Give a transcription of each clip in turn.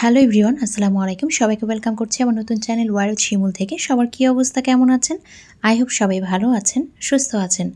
Hello everyone, আসসালামু আলাইকুম। সবাইকে ওয়েলকাম করছি আমার নতুন চ্যানেল ওয়ার্ল্ড শিমুল থেকে। সবার কী অবস্থা, কেমন আছেন? আই হোপ সবাই ভালো আছেন, সুস্থ আছেন।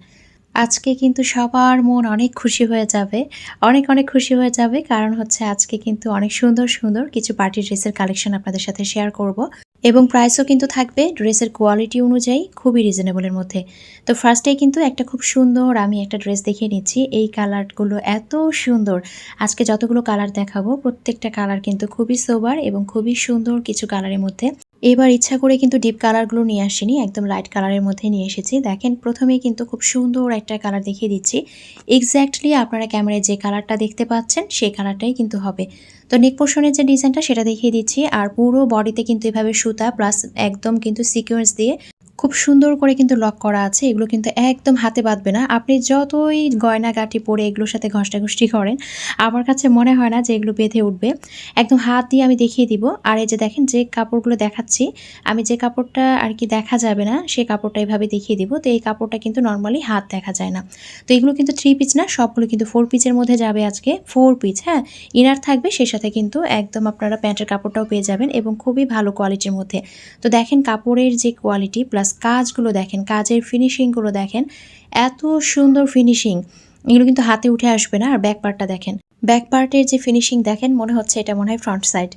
আজকে কিন্তু সবার মন অনেক খুশি হয়ে যাবে, অনেক অনেক খুশি হয়ে যাবে। কারণ হচ্ছে আজকে কিন্তু অনেক সুন্দর সুন্দর কিছু পার্টি ড্রেসের কালেকশন আপনাদের সাথে শেয়ার করব। এবং প্রাইসও কিন্তু থাকবে। ড্রেসের কোয়ালিটি অনুযায়ী খুবই রিজনেবলের মধ্যে। তো ফার্স্টে কিন্তু একটা খুব সুন্দর আমি একটা ড্রেস দেখিয়ে নিচ্ছি। এই কালারগুলো এত সুন্দর। আজকে যতগুলো কালার দেখাবো, প্রত্যেকটা কালার কিন্তু খুবই সোবার এবং খুবই সুন্দর কিছু কালারের মধ্যে। এবার ইচ্ছা করে কিন্তু ডিপ কালারগুলো নিয়ে আসিনি, একদম লাইট কালারের মধ্যে নিয়ে এসেছি। দেখেন, প্রথমেই কিন্তু খুব সুন্দর একটা কালার দেখিয়ে দিচ্ছি। এক্স্যাক্টলি আপনারা ক্যামেরায় যে কালারটা দেখতে পাচ্ছেন, সেই কালারটাই কিন্তু হবে। তো নেক পোর্শনের যে ডিজাইনটা সেটা দেখিয়ে দিচ্ছি। আর পুরো বডিতে কিন্তু এভাবে সুতা প্লাস একদম কিন্তু সিকোয়েন্স দিয়ে খুব সুন্দর করে কিন্তু লক করা আছে। এগুলো কিন্তু একদম হাতে বাঁধবে না। আপনি যতই গয়নাগাটি পরে এগুলোর সাথে ঘষ্টাঘষ্টি করেন, আমার কাছে মনে হয় না যে এগুলো বেঁধে উঠবে। একদম হাত দিয়ে আমি দেখিয়ে দিব। আর এই যে দেখেন যে কাপড়গুলো দেখাচ্ছি, আমি যে কাপড়টা আর কি দেখা যাবে না, সে কাপড়টা এভাবে দেখিয়ে দিব। তো এই কাপড়টা কিন্তু নর্মালি হাত দেখা যায় না। তো এগুলো কিন্তু থ্রি পিচ না, সবগুলো কিন্তু ফোর পিচের মধ্যে যাবে আজকে। ফোর পিচ হ্যাঁ? ইনার থাকবে সেই সাথে কিন্তু একদম আপনারা প্যান্টের কাপড়টাও পেয়ে যাবেন এবং খুবই ভালো কোয়ালিটির মধ্যে। তো দেখেন কাপড়ের যে কোয়ালিটি প্লাস কাজগুলো দেখেন, কাজের ফিনিশিংগুলো দেখেন, এত সুন্দর ফিনিশিং এগুলো কিন্তু হাতে উঠে আসবে না, আর ব্যাক পার্টটা দেখেন। ব্যাক পার্টের যে ফিনিশিং দেখেন, মনে হচ্ছে এটা মনে হয় ফ্রন্ট সাইড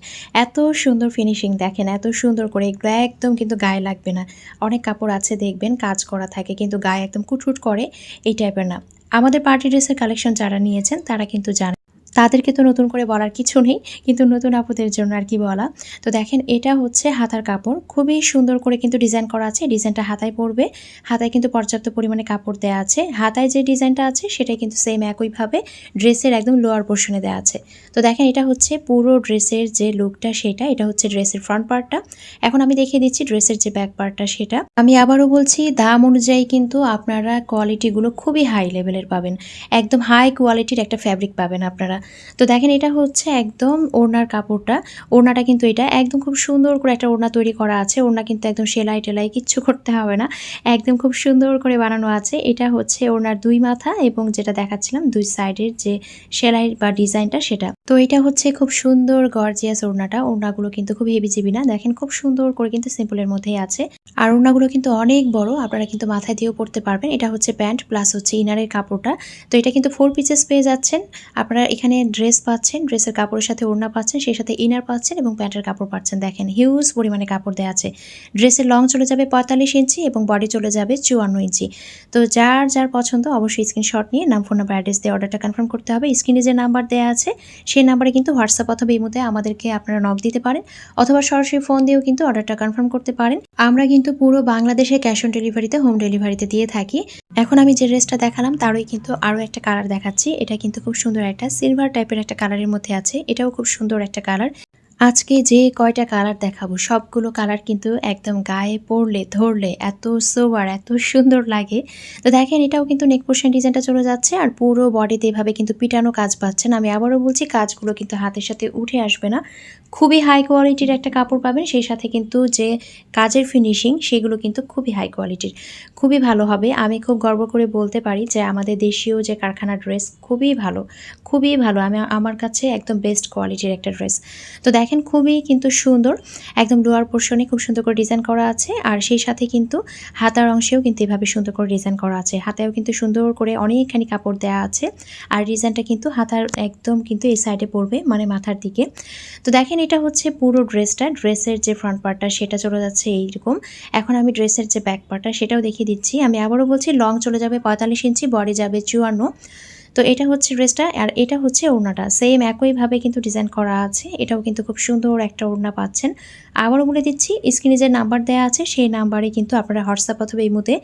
এত সুন্দর ফিনিশিং দেখেন, এত সুন্দর করে এগুলো একদম কিন্তু গায়ে লাগবে না। অনেক কাপড় আছে দেখবেন, কাজ করা থাকে, কিন্তু গায়ে একদম কুটকুট করে, এই টাইপের না। আমাদের পার্টি ড্রেসের কালেকশন যারা নিয়েছেন, তারা কিন্তু জানে। তাদেরকে তো নতুন করে বলার কিছু নেই, কিন্তু নতুন আপুদের জন্য আর কি বলা। তো দেখেন, এটা হচ্ছে হাতার কাপড়। খুবই সুন্দর করে কিন্তু ডিজাইন করা আছে। ডিজাইনটা হাতায় পড়বে। হাতায় কিন্তু পর্যাপ্ত পরিমাণে কাপড় দেওয়া আছে। হাতায় যে ডিজাইনটা আছে সেটাই কিন্তু সেম একইভাবে ড্রেসের একদম লোয়ার পোর্শনে দেওয়া আছে। তো দেখেন, এটা হচ্ছে পুরো ড্রেসের যে লুকটা সেটা, এটা হচ্ছে ড্রেসের ফ্রন্ট পার্টটা এখন আমি দেখিয়ে দিচ্ছি ড্রেসের যে ব্যাক পার্টটা সেটা। আমি আবারও বলছি, দাম অনুযায়ী কিন্তু আপনারা কোয়ালিটিগুলো খুবই হাই লেভেলের পাবেন। একদম হাই কোয়ালিটির একটা ফ্যাব্রিক পাবেন আপনারা। তো দেখেন এটা হচ্ছে একদম ওড়নার কাপড়টা। ওড়নাটা কিন্তু এটা একদম খুব সুন্দর করে একটা ওড়না তৈরি করা আছে। ওড়না কিন্তু একদম সেলাই টেলাই কিচ্ছু করতে হবে না। একদম খুব সুন্দর করে বানানো আছে। এটা হচ্ছে ওড়নার দুই মাথা এবং যেটা দেখাচ্ছিলাম দুই সাইডের যে সেলাই বা ডিজাইনটা সেটা। তো এটা হচ্ছে খুব সুন্দর গর্জিয়াস ওড়নাটা। ওড়নাগুলো কিন্তু খুব হেভি না। দেখেন খুব সুন্দর করে কিন্তু সিম্পলের মধ্যেই আছে। আর ওড়নাগুলো কিন্তু অনেক বড়। আপনারা কিন্তু মাথায় দিয়েও পড়তে পারবেন। এটা হচ্ছে প্যান্ট প্লাস হচ্ছে ইনারের কাপড়টা। তো এটা কিন্তু ফোর পিসেস পেয়ে যাচ্ছেন। আপনারা এখানে ড্রেস পাচ্ছেন ড্রেসের কাপড়ের সাথে ওড়না পাচ্ছেন, সেই সাথে ইনার পাচ্ছেন এবং প্যান্টের কাপড় পাচ্ছেন। দেখেন হিউজ পরিমাণে কাপড় দেওয়া আছে। ড্রেসের লং চলে যাবে পঁয়তাল্লিশ ইঞ্চি এবং বডি চলে যাবে চুয়ান্ন ইঞ্চি। তো যার যার পছন্দ অবশ্যই স্ক্রিনশট নিয়ে নাম ফোন নাম্বার অ্যাড্রেস দিয়ে অর্ডারটা কনফার্ম করতে হবে। স্ক্রিনে যে নাম্বার দেওয়া আছে, সেই নাম্বারে কিন্তু হোয়াটসঅ্যাপ অথবা এই মধ্যে আমাদেরকে আপনারা নক দিতে পারেন অথবা সরাসরি ফোন দিয়েও কিন্তু অর্ডারটা কনফার্ম করতে পারেন। আমরা কিন্তু পুরো বাংলাদেশে ক্যাশ অন ডেলিভারিতে হোম ডেলিভারিতে দিয়ে থাকি। এখন আমি যে ড্রেসটা দেখালাম, তারই কিন্তু আরও একটা কালার দেখাচ্ছি। এটা কিন্তু খুব সুন্দর একটা সিলভার টাইপের একটা কালারের মধ্যে আছে। এটাও খুব সুন্দর একটা কালার আজকে যে কয়টা কালার দেখাবো, সবগুলো কালার কিন্তু একদম গায়ে পড়লে, ধরলে এত সোবার এত সুন্দর লাগে। তো দেখেন, এটাও কিন্তু নেক পোর্শন ডিজাইনটা চলে যাচ্ছে আর পুরো বডিতে এভাবে কিন্তু পিটানো কাজ পাচ্ছেন আমি আবারও বলছি, কাজগুলো কিন্তু হাতের সাথে উঠে আসবে না। খুবই হাই কোয়ালিটির একটা কাপড় পাবেন, সেই সাথে কিন্তু যে কাজের ফিনিশিং সেগুলো কিন্তু খুবই হাই কোয়ালিটির খুবই ভালো হবে। আমি খুব গর্ব করে বলতে পারি যে আমাদের দেশীয় যে কারখানা ড্রেস খুবই ভালো। খুবই ভালো। আমি, আমার কাছে একদম বেস্ট কোয়ালিটির একটা ড্রেস তো দেখেন খুবই কিন্তু সুন্দর। একদম লোয়ার পোর্শনে খুব সুন্দর করে ডিজাইন করা আছে। আর সেই সাথে কিন্তু হাতার অংশেও কিন্তু এভাবে সুন্দর করে ডিজাইন করা আছে। হাতেও কিন্তু সুন্দর করে অনেকখানি কাপড় দেওয়া আছে। আর ডিজাইনটা কিন্তু হাতার একদম কিন্তু এই সাইডে পড়বে মানে মাথার দিকে। তো দেখেন এটা হচ্ছে পুরো ড্রেসটা। ড্রেসের যে ফ্রন্ট পার্টটা সেটা চলে যাচ্ছে এইরকম। এখন আমি ড্রেসের যে ব্যাক পার্টটা সেটাও দেখিয়ে দিচ্ছি। আমি আবারও বলছি লং চলে যাবে পঁয়তাল্লিশ ইঞ্চি বডি যাবে চুয়ান্ন। তো এটা হচ্ছে ড্রেসটা আর এটা হচ্ছে ওড়নাটা। সেম একইভাবে কিন্তু ডিজাইন করা আছে। এটাও কিন্তু খুব সুন্দর একটা ওড়না পাচ্ছেন। আবারও বলে দিচ্ছি স্ক্রিনে যে নাম্বার দেওয়া আছে, সেই নাম্বারে কিন্তু আপনারা হোয়াটসঅ্যাপ অথবা এই মুহূর্তে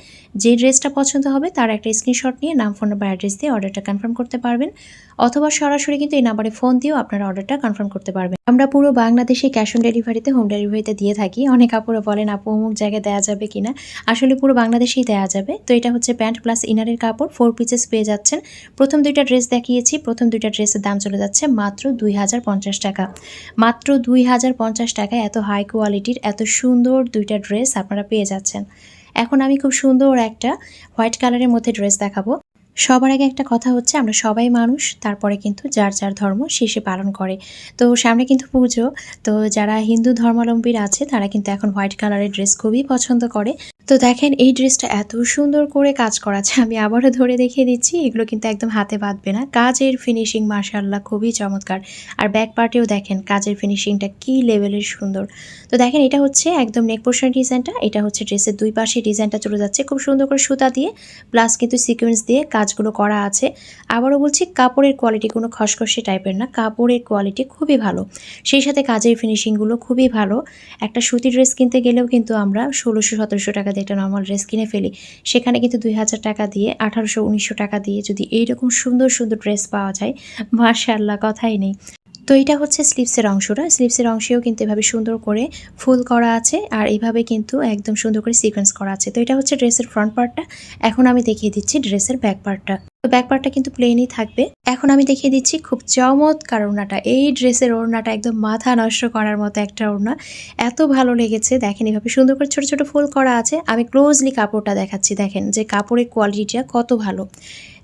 যে ড্রেসটা পছন্দ হবে, তার একটা স্ক্রিনশট নিয়ে নাম ফোন নাম্বার অ্যাড্রেস দিয়ে অর্ডারটা কনফার্ম করতে পারবেন। অথবা সরাসরি কিন্তু এই নাম্বারে ফোন দিয়েও আপনারা অর্ডারটা কনফার্ম করতে পারবেন। আমরা পুরো বাংলাদেশে ক্যাশ অন ডেলিভারিতে হোম ডেলিভারিতে দিয়ে থাকি। অনেক আপুরা বলেন, আপু, অমুক জায়গায় দেওয়া যাবে কিনা? আসলে পুরো বাংলাদেশেই দেওয়া যাবে। তো এটা হচ্ছে প্যান্ট প্লাস ইনারের কাপড় ফোর পিসেস পেয়ে যাচ্ছেন। প্রথম দুইটা ড্রেস দেখিয়েছি। প্রথম দুইটা ড্রেসের দাম চলে যাচ্ছে মাত্র দুই হাজার পঞ্চাশ টাকা। মাত্র দুই হাজার পঞ্চাশ টাকায় এত হাই কোয়ালিটির এত সুন্দর দুইটা ড্রেস আপনারা পেয়ে যাচ্ছেন। এখন আমি খুব সুন্দর একটা হোয়াইট কালারের মধ্যে ড্রেস দেখাবো। সবার আগে একটা কথা হচ্ছে, আমরা সবাই মানুষ, তারপরে কিন্তু যার যার ধর্ম শেষে পালন করে। তো সামনে কিন্তু পুজো, তো যারা হিন্দু ধর্মাবলম্বীর আছে, তারা কিন্তু এখন হোয়াইট কালারের ড্রেস খুবই পছন্দ করে। তো দেখেন, এই ড্রেসটা এত সুন্দর করে কাজ করা আছে আমি আবারও ধরে দেখিয়ে দিচ্ছি, এগুলো কিন্তু একদম হাতে বাঁধবে না। কাজের ফিনিশিং মার্শাল্লাহ খুবই চমৎকার। আর ব্যাক পার্টেও দেখেন, কাজের ফিনিশিংটা কি লেভেলের সুন্দর। তো দেখেন, এটা হচ্ছে একদম নেক পোর্শন ডিজাইনটা এটা হচ্ছে ড্রেসের দুই পাশে ডিজাইনটা চলে যাচ্ছে, খুব সুন্দর করে সুতা দিয়ে প্লাস কিন্তু সিকোয়েন্স দিয়ে কাজগুলো করা আছে। আবারও বলছি, কাপড়ের কোয়ালিটি কোনো খসখসে টাইপের না, কাপড়ের কোয়ালিটি খুবই ভালো। সেই সাথে কাজের ফিনিশিংগুলো খুবই ভালো। একটা সুতি ড্রেস কিনতে গেলেও কিন্তু আমরা ষোলোশো সতেরোশো টাকা দিয়ে একটা নর্মাল ড্রেস কিনে ফেলি, সেখানে কিন্তু দুই হাজার টাকা দিয়ে, আঠারোশো, উনিশশো টাকা দিয়ে যদি এইরকম সুন্দর সুন্দর ড্রেস পাওয়া যায় মার্শাল্লাহ কথাই নেই। তো এটা হচ্ছে স্লিপসের অংশটা স্লিপসের অংশেও কিন্তু এভাবে সুন্দর করে ফুল করা আছে আর এভাবে কিন্তু একদম সুন্দর করে সিকোয়েন্স করা আছে। তো এটা হচ্ছে ড্রেসের ফ্রন্ট পার্টটা এখন আমি দেখিয়ে দিচ্ছি ড্রেসের ব্যাক পার্টটা তো ব্যাকপারটা কিন্তু প্লেনই থাকবে। এখন আমি দেখিয়ে দিচ্ছি খুব চমৎকার ওড়নাটা। এই ড্রেসের ওড়নাটা একদম মাথা নষ্ট করার মতো একটা ওড়না। এত ভালো লেগেছে, দেখেন এভাবে সুন্দর করে ছোট ছোট ফুল করা আছে। আমি ক্লোজলি কাপড়টা দেখাচ্ছি, দেখেন যে কাপড়ের কোয়ালিটিটা কত ভালো।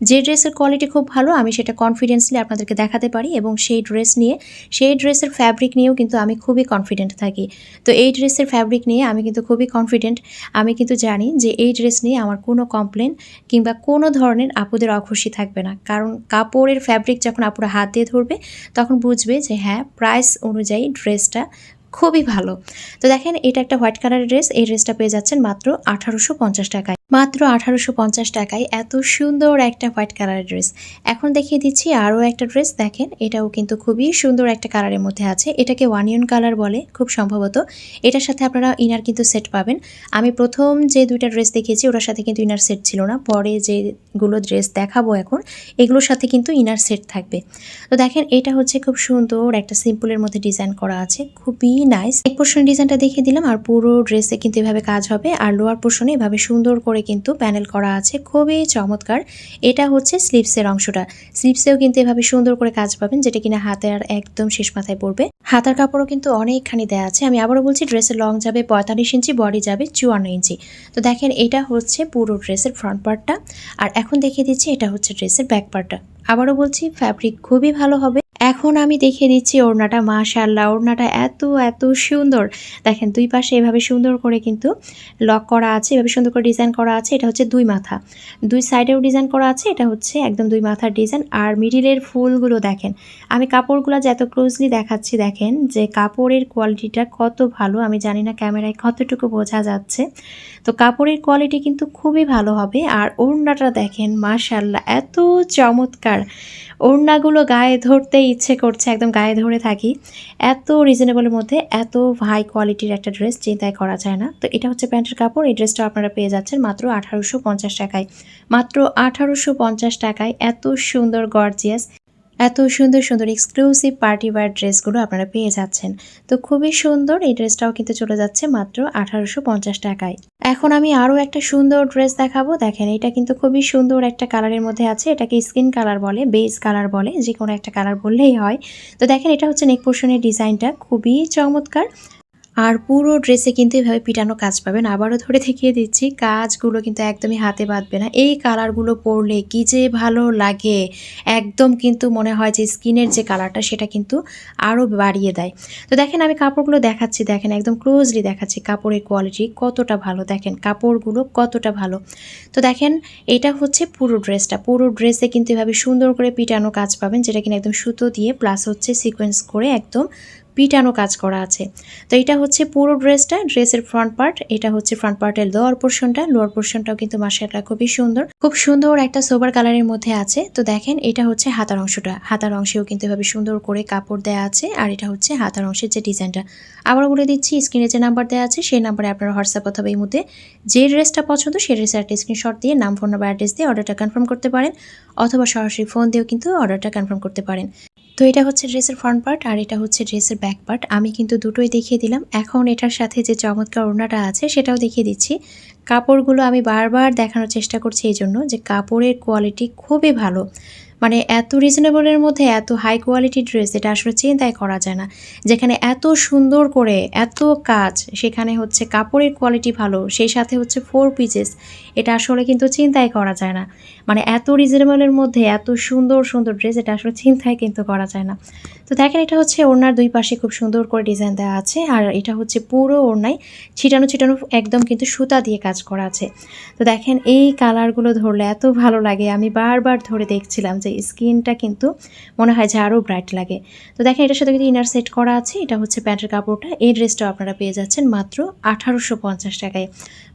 যে ড্রেসের কোয়ালিটি খুব ভালো, আমি সেটা কনফিডেন্সলি আপনাদেরকে দেখাতে পারি এবং সেই ড্রেস নিয়ে, সেই ড্রেসের ফ্যাব্রিক নিয়েও কিন্তু আমি খুবই কনফিডেন্ট থাকি। তো এই ড্রেসের ফ্যাব্রিক নিয়ে আমি কিন্তু খুবই কনফিডেন্ট আমি কিন্তু জানি যে এই ড্রেস নিয়ে আমার কোনো কমপ্লেন কিংবা কোনো ধরনের আপুদের অখুশি থাকবে না। কারণ কাপড়ের ফ্যাব্রিক যখন আপুরা হাত দিয়ে ধরবে, তখন বুঝবে যে হ্যাঁ প্রাইস অনুযায়ী ড্রেসটা খুবই ভালো। তো দেখেন, এটা একটা হোয়াইট কালারের ড্রেস। এই ড্রেসটা পেয়ে যাচ্ছেন মাত্র আঠারোশো পঞ্চাশ টাকায়। মাত্র আঠারোশো পঞ্চাশ টাকায় এত সুন্দর একটা হোয়াইট কালারের ড্রেস। এখন দেখিয়ে দিচ্ছি আরও একটা ড্রেস। দেখেন, এটাও কিন্তু খুবই সুন্দর একটা কালারের মধ্যে আছে। এটাকে ওয়ানিয়ন কালার বলে, খুব সম্ভবত। এটার সাথে আপনারা ইনার কিন্তু সেট পাবেন। আমি প্রথম যে দুইটা ড্রেস দেখিয়েছি, ওটার সাথে কিন্তু ইনার সেট ছিল না। পরে যেগুলো ড্রেস দেখাবো এখন, এগুলোর সাথে কিন্তু ইনার সেট থাকবে। তো দেখেন, এটা হচ্ছে খুব সুন্দর একটা সিম্পলের মধ্যে ডিজাইন করা আছে। খুবই নাইস এক পোর্শন ডিজাইনটা দেখিয়ে দিলাম, আর পুরো ড্রেসে কিন্তু এভাবে কাজ হবে, আর লোয়ার পোর্শনে এভাবে সুন্দর করে কিন্তু প্যানেল করা আছে, খুবই চমৎকার। এটা হচ্ছে স্লিপসের অংশটা। স্লিপসেও কিন্তু এভাবে সুন্দর করে কাজ পাবেন, যেটা কিনা হাতে আর একদম শেষ মাথায় পড়বে। হাতার কাপড়ও কিন্তু অনেকখানি দেওয়া আছে। আমি আবারও বলছি ড্রেসের লং যাবে পঁয়তাল্লিশ ইঞ্চি বডি যাবে চুয়ান্ন ইঞ্চি। তো দেখেন, এটা হচ্ছে পুরো ড্রেসের ফ্রন্ট পার্টটা আর এখন দেখিয়ে দিচ্ছি, এটা হচ্ছে ড্রেসের ব্যাক পার্টটা আবারও বলছি ফ্যাব্রিক খুবই ভালো হবে। এখন আমি দেখিয়ে দিচ্ছি ওড়নাটা মাশাল্লাহ ওড়নাটা এত এত সুন্দর। দেখেন, দুই পাশে এভাবে সুন্দর করে কিন্তু লক করা আছে, এভাবে সুন্দর করে ডিজাইন করা আছে, এটা হচ্ছে দুই মাথা। দুই সাইডেও ডিজাইন করা আছে, এটা হচ্ছে একদম দুই মাথার ডিজাইন আর মিডিলের ফুলগুলো দেখেন, আমি কাপড়গুলো যে এত ক্লোজলি দেখাচ্ছি, দেখেন যে কাপড়ের কোয়ালিটিটা কত ভালো, আমি জানি না ক্যামেরায় কতটুকু বোঝা যাচ্ছে। তো কাপড়ের কোয়ালিটি কিন্তু খুবই ভালো হবে। আর ওড়নাটা দেখেন মাশাল্লাহ এত চমৎকার। ওড়নাগুলো গায়ে ধরতে ইচ্ছে করছে একদম গায়ে ধরে থাকি। এত রিজনেবলের মধ্যে এত হাই কোয়ালিটির একটা ড্রেস চিন্তায় করা যায় না। তো এটা হচ্ছে প্যান্টের কাপড়, এই ড্রেসটা আপনারা পেয়ে যাচ্ছেন মাত্র আঠারোশো পঞ্চাশ টাকায়। মাত্র আঠারোশো পঞ্চাশ টাকায় এত সুন্দর গর্জিয়াস এত সুন্দর সুন্দর এক্সক্লুসিভ পার্টি ওয়ার ড্রেসগুলো আপনারা পেয়ে যাচ্ছেন। তো খুবই সুন্দর, এই ড্রেসটাও কিন্তু চলে যাচ্ছে মাত্র আঠারোশো পঞ্চাশ টাকায়। এখন আমি আরও একটা সুন্দর ড্রেস দেখাবো। দেখেন, এটা কিন্তু খুবই সুন্দর একটা কালারের মধ্যে আছে। এটাকে স্কিন কালার বলে বেস কালার বলে যে কোনো একটা কালার বললেই হয়। তো দেখেন, এটা হচ্ছে নেক পোর্শনের ডিজাইনটা খুবই চমৎকার। আর পুরো ড্রেসে কিন্তু এভাবে পিটানো কাজ পাবেন। আবারও ধরে দেখিয়ে দিচ্ছি, কাজগুলো কিন্তু একদমই হাতে বাঁধবে না। এই কালারগুলো পরলে কি যে ভালো লাগে, একদম কিন্তু মনে হয় যে স্কিনের যে কালারটা সেটা কিন্তু আরও বাড়িয়ে দেয়। তো দেখেন আমি কাপড়গুলো দেখাচ্ছি, দেখেন একদম ক্লোজলি দেখাচ্ছি কাপড়ের কোয়ালিটি কতটা ভালো। দেখেন কাপড়গুলো কতটা ভালো। তো দেখেন এটা হচ্ছে পুরো ড্রেসটা। পুরো ড্রেসে কিন্তু এভাবে সুন্দর করে পিটানো কাজ পাবেন, যেটা কিনা একদম সুতো দিয়ে প্লাস হচ্ছে সিকোয়েন্স করে একদম পিটানো কাজ করা আছে। তো এটা হচ্ছে পুরো ড্রেসটা, ড্রেসের ফ্রন্ট পার্ট এটা হচ্ছে ফ্রন্ট পার্টের লোয়ার পোর্শনটা লোয়ার পোর্শনটাও কিন্তু মাসাটা খুবই সুন্দর। খুব সুন্দর একটা সোবার কালারের মধ্যে আছে। তো দেখেন, এটা হচ্ছে হাতার অংশটা। হাতার অংশেও কিন্তু এভাবে সুন্দর করে কাপড় দেওয়া আছে, আর এটা হচ্ছে হাতার অংশের যে ডিজাইনটা। আবার বলে দিচ্ছি স্ক্রিনে যে নাম্বার দেওয়া আছে, সেই নাম্বারে আপনারা হোয়াটসঅ্যাপ অথবা এই মুহূর্তে যে ড্রেসটা পছন্দ সেই ড্রেসের একটা স্ক্রিনশট দিয়ে নাম ফোন নাম্বার অ্যাড্রেস দিয়ে অর্ডারটা কনফার্ম করতে পারেন, অথবা সরাসরি ফোন দিয়েও কিন্তু অর্ডারটা কনফার্ম করতে পারেন। তো এটা হচ্ছে ড্রেসের ফ্রন্ট পার্ট আর এটা হচ্ছে ড্রেসের ব্যাক পার্ট আমি কিন্তু দুটোই দেখিয়ে দিলাম। এখন এটার সাথে যে চমৎকার ওড়নাটা আছে, সেটাও দেখিয়ে দিচ্ছি। কাপড়গুলো আমি বারবার দেখানোর চেষ্টা করছি এই জন্য যে কাপড়ের কোয়ালিটি খুবই ভালো। মানে এত রিজনেবলের মধ্যে এত হাই কোয়ালিটি ড্রেস এটা আসলে চিন্তাই করা যায় না। যেখানে এত সুন্দর করে, এত কাজ, সেখানে হচ্ছে কাপড়ের কোয়ালিটি ভালো, সেই সাথে হচ্ছে ফোর পিসেস এটা আসলে কিন্তু চিন্তাই করা যায় না। মানে এত রিজনেবলের মধ্যে এত সুন্দর সুন্দর ড্রেস এটা আসলে চিন্তাই কিন্তু করা যায় না। তো দেখেন এটা হচ্ছে ওড়নার দুই পাশে খুব সুন্দর করে ডিজাইন দেওয়া আছে, আর এটা হচ্ছে পুরো ওড়নায় ছিটানো ছিটানো একদম কিন্তু সুতা দিয়ে কাজ করা আছে। তো দেখেন এই কালারগুলো ধরলে এত ভালো লাগে, আমি বারবার ধরে দেখছিলাম যে স্কিনটা কিন্তু মনে হয় যে আরও ব্রাইট লাগে। তো দেখেন, এটার সাথে কিন্তু ইনার সেট করা আছে। এটা হচ্ছে প্যান্টের কাপড়টা। এই ড্রেসটাও আপনারা পেয়ে যাচ্ছেন মাত্র আঠারোশো পঞ্চাশ টাকায়।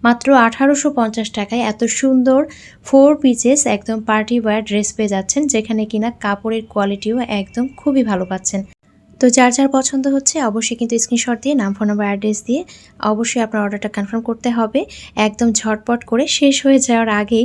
মাত্র আঠারোশো পঞ্চাশ টাকায় এত সুন্দর ফোর পিসেস একদম পার্টি ওয়্যার ড্রেস পেয়ে যাচ্ছেন, যেখানে কিনা কাপড়ের কোয়ালিটিও একদম খুবই ভালো পাচ্ছেন। তো যার যার পছন্দ হচ্ছে অবশ্যই কিন্তু স্ক্রিনশট দিয়ে, নাম ফোন নাম্বার অ্যাড্রেস দিয়ে অবশ্যই আপনার অর্ডারটা কনফার্ম করতে হবে। একদম ঝটপট করে শেষ হয়ে যাওয়ার আগেই